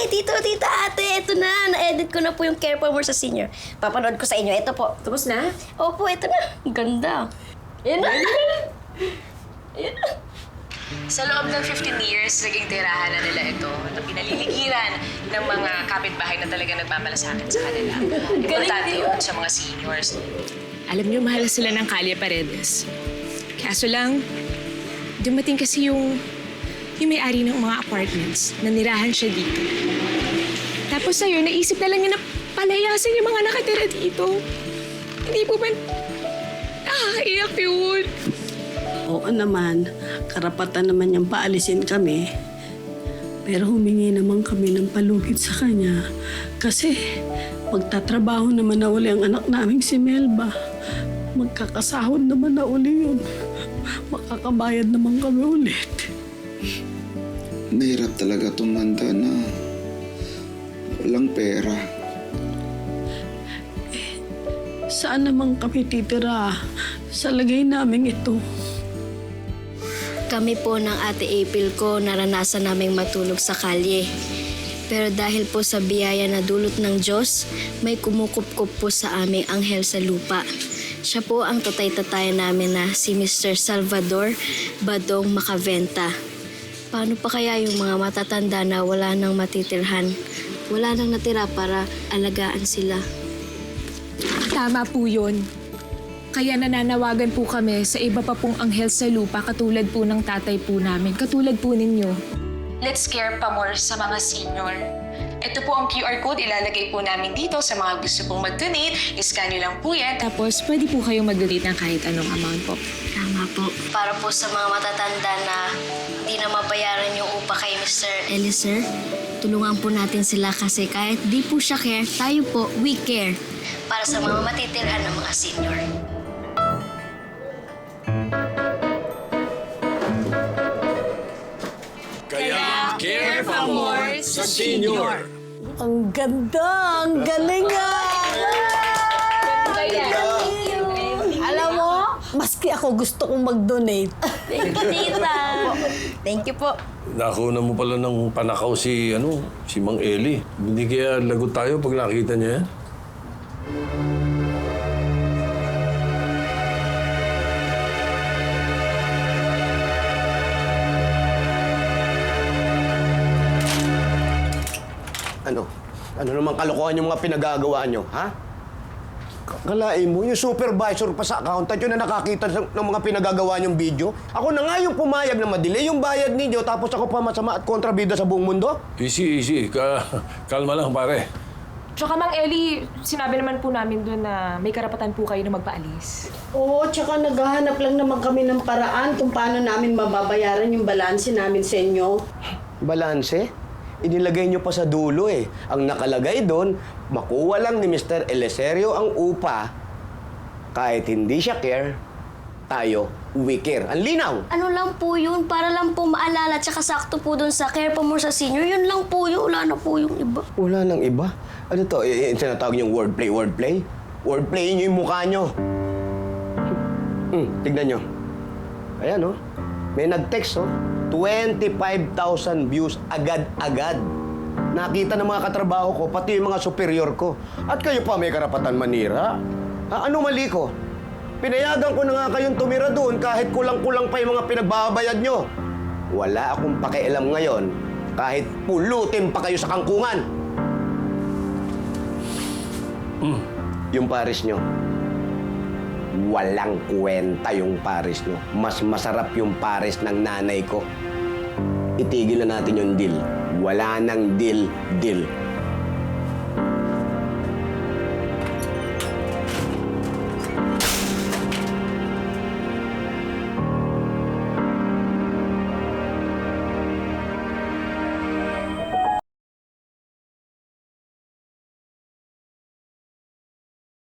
Hi, tito, tita, ate. Ito na. Na-edit ko na po yung Care for More sa senior. Papanood ko sa inyo. Ito po. Tapos na? Opo, ito na. Ang ganda. Yan na. Yan na. Sa loob ng 15 years, naging tirahan na nila ito. Ito pinaliligiran ng mga kapitbahay na talaga nagmamalasakit sa kanila. Importante yun sa mga seniors. Alam niyo, mahal sila ng Kalye Paredes. Kaso lang, dumating kasi yung, yung may-ari ng mga apartments. Nanirahan siya dito. Tapos ayun, naisip na lang niya na palayasin yung mga nakatira dito. Hindi po ba nakakaiyak yun? Oo naman, karapatan naman niyang paalisin kami. Pero humingi naman kami ng palugit sa kanya. Kasi magtatrabaho naman na uli ang anak naming si Melba. Magkakasahod naman na uli yun. Makakabayad naman kami ulit. Mahirap talaga tumanda na walang pera. Saan naman kami titira sa lagay namin ito? Kami po ng ate April ko naranasan naming matulog sa kalye. Pero dahil po sa biyaya na dulot ng Diyos, may kumukup-kup po sa aming anghel sa lupa. Siya po ang tatay-tatay namin na si Mr. Salvador Badong Macaventa. Paano pa kaya yung mga matatanda na wala nang matitirhan? Wala nang natira para alagaan sila. Tama po yun. Kaya nananawagan po kami sa iba pa pong anghel sa lupa katulad po ng tatay po namin, katulad po ninyo. Let's care pa more sa mga senior. Ito po ang QR code ilalagay po namin dito sa mga gusto pong mag-donate. I-scan nyo lang po yan. Tapos pwede po kayong mag-donate ng kahit anong amount po. Po. Para po sa mga matatanda na di na mabayaran yung upa kay Mr. Eliser, tulungan po natin sila kasi kahit di po siya care, tayo po, we care. Para sa mga matitirhan ng mga senior. Kaya care pa more sa senior. Ang ganda! Ang galing ah! Alam mo, maski ako gusto kong mag-donate. Thank you, tita. Thank you po. Nakuna mo pala ng panakaw si, ano, si Mang Eli. Hindi kaya lagot tayo pag nakita niya yan? Ano? Ano namang kalokohan yung mga pinagagawa nyo, ha? Kalain mo, yung supervisor pa sa accountant yun na nakakita sa- ng mga pinagagawa nyong video. Ako na nga yung pumayag na madelay yung bayad ninyo tapos ako pa masama at kontrabida sa buong mundo. Easy, easy. Ka kalma lang, pare. Tsaka Mang Eli, sinabi naman po namin doon na may karapatan po kayo na magpaalis. Oo, tsaka naghahanap lang naman kami ng paraan kung paano namin mababayaran yung balanse namin sa inyo. Balanse? Inilagay nyo pa sa dulo eh. Ang nakalagay doon, makuha lang ni Mr. Eleserio ang upa kahit hindi siya care, tayo, we care. Ang linaw! Ano lang po yun, para lang po maalala tsaka sakto po dun sa care pa more sa senior. Yun lang po yun, wala na po yung iba. Wala nang iba. Ano to? Y- yung tinatawag niyong wordplay, wordplay? Wordplay niyo yung mukha niyo. Hmm, tignan niyo. Ayan, oh. May nag-text, oh. 25,000 views agad-agad. Nakita ng mga katrabaho ko, pati yung mga superior ko. At kayo pa may karapatan manira. Ha, ano mali ko? Pinayagan ko na nga kayong tumira doon kahit kulang-kulang pa yung mga pinagbabayad nyo. Wala akong pakialam ngayon kahit pulutin pa kayo sa kangkungan. Yung pares nyo, walang kwenta yung pares nyo. Mas masarap yung pares ng nanay ko. Itigil na natin yung deal. Wala nang deal, deal.